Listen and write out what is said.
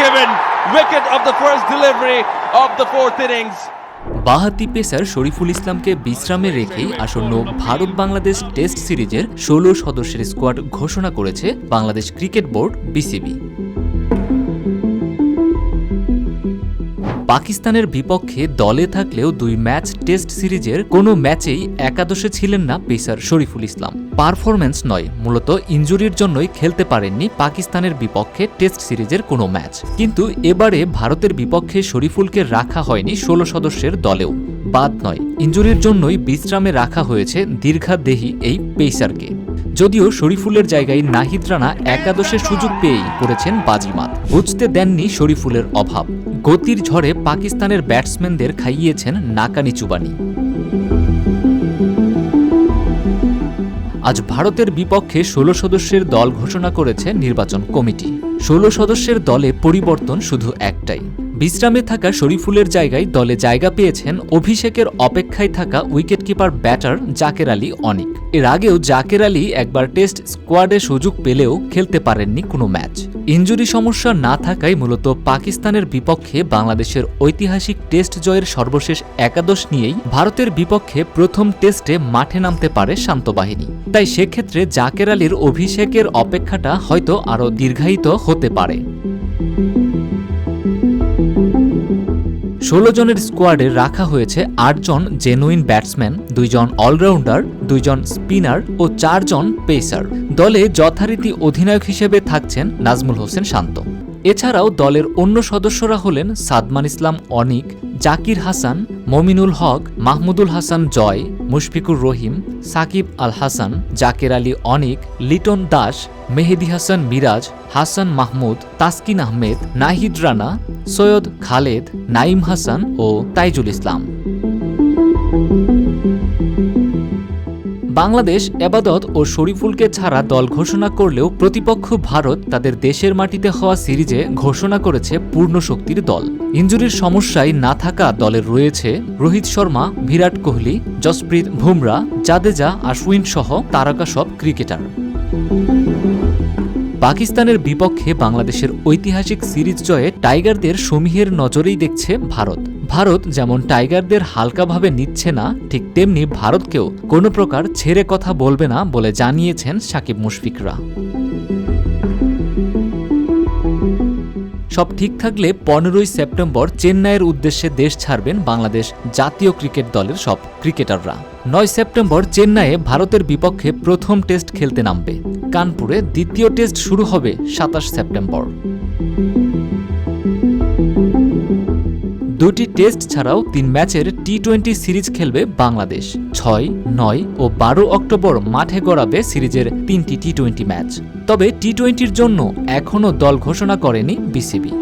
given. Wicket of the first delivery of the fourth innings. বাহাতি pacer Shoriful ইসলামকে বিশ্রামে রেখেই আসন্ন ভারত বাংলাদেশ টেস্ট সিরিজের ষোলো সদস্যের স্কোয়াড ঘোষণা করেছে বাংলাদেশ ক্রিকেট বোর্ড বিসিবি পাকিস্তানের বিপক্ষে দলে থাকলেও দুই ম্যাচ টেস্ট সিরিজের কোনো ম্যাচেই একাদশে ছিলেন না পেসার শরীফুল ইসলাম। পারফরম্যান্স নয়, মূলত ইঞ্জুরির জন্যই খেলতে পারেননি পাকিস্তানের বিপক্ষে টেস্ট সিরিজের কোনো ম্যাচ। কিন্তু এবারে ভারতের বিপক্ষে শরীফুলকে রাখা হয়নি ষোলো সদস্যের দলেও। বাদ নয়, ইঞ্জুরির জন্যই বিশ্রামে রাখা হয়েছে দীর্ঘাদেহী এই পেসারকে। যদিও শরীফুলের জায়গায় নাহিদ রানা একাদশের সুযোগ পেয়েই করেছেন বাজিমাত। বুঝতে দেননি শরীফুলের অভাব। গতির ঝড়ে পাকিস্তানের ব্যাটসম্যানদের খাইয়েছেন নাকানি চুবানি। আজ ভারতের বিপক্ষে ষোলো সদস্যের দল ঘোষণা করেছে নির্বাচন কমিটি। ষোলো সদস্যের দলে পরিবর্তন শুধু একটাই। বিশ্রামে থাকা শরীফুলের জায়গায় দলে জায়গা পেয়েছেন অভিষেকের অপেক্ষায় থাকা উইকেটকিপার ব্যাটার জাকের আলী অনিক। এর আগেও জাকের আলী একবার টেস্ট স্কোয়াডে সুযোগ পেলেও খেলতে পারেননি কোনো ম্যাচ। ইঞ্জুরি সমস্যা না থাকায় মূলত পাকিস্তানের বিপক্ষে বাংলাদেশের ঐতিহাসিক টেস্ট জয়ের সর্বশেষ একাদশ নিয়েই ভারতের বিপক্ষে প্রথম টেস্টে মাঠে নামতে পারে শান্ত বাহিনী। তাই সেক্ষেত্রে জাকের আলীর অভিষেকের অপেক্ষাটা হয়তো আরও দীর্ঘায়িত হতে পারে। ষোলো জনের স্কোয়াডে রাখা হয়েছে আটজন জেনুইন ব্যাটসম্যান দুইজন অলরাউন্ডার দুইজন স্পিনার ও চারজন পেসার দলে যথারীতি অধিনায়ক হিসেবে থাকছেন নাজমুল হোসেন শান্ত। এছাড়াও দলের অন্য সদস্যরা হলেন সাদমান ইসলাম অনিক, জাকির হাসান, মমিনুল হক, মাহমুদুল হাসান জয়, মুশফিকুর রহিম, সাকিব আল হাসান, জাকের আলী অনিক, লিটন দাস, মেহেদি হাসান মিরাজ, হাসান মাহমুদ, তাসকিন আহমেদ, নাহিদ রানা, সৈয়দ খালেদ নাইম হাসান ও তাইজুল ইসলাম। বাংলাদেশ এবাদত ও শরীফুলকে ছাড়া দল ঘোষণা করলেও প্রতিপক্ষ ভারত তাদের দেশের মাটিতে হওয়া সিরিজে ঘোষণা করেছে পূর্ণ শক্তির দল। ইঞ্জুরির সমস্যায় না থাকা দলের রয়েছে রোহিত শর্মা, বিরাট কোহলি, জসপ্রীত বুমরা, জাদেজা আশ্বিন সহ তারকা সব ক্রিকেটার। পাকিস্তানের বিপক্ষে বাংলাদেশের ঐতিহাসিক সিরিজ জয়ে টাইগারদের সমীহের নজরেই দেখছে ভারত। ভারত যেমন টাইগারদের হালকাভাবে নিচ্ছে না, ঠিক তেমনি ভারতকেও কোনো প্রকার ছেড়ে কথা বলবে না বলে জানিয়েছেন সাকিব মুশফিকরা। সব ঠিক থাকলে পনেরোই সেপ্টেম্বর চেন্নাইয়ের উদ্দেশ্যে দেশ ছাড়বেন বাংলাদেশ জাতীয় ক্রিকেট দলের সব ক্রিকেটাররা। নয় সেপ্টেম্বর চেন্নাইয়ে ভারতের বিপক্ষে প্রথম টেস্ট খেলতে নামবে। কানপুরে দ্বিতীয় টেস্ট শুরু হবে সাতাশ সেপ্টেম্বর। দুটি টেস্ট ছাড়াও তিন ম্যাচের টি টোয়েন্টি সিরিজ খেলবে বাংলাদেশ। ছয়, নয় ও বারো অক্টোবর মাঠে গড়াবে সিরিজের তিনটি টি টোয়েন্টি ম্যাচ। তবে টি টোয়েন্টির জন্য এখনও দল ঘোষণা করেনি বিসিবি।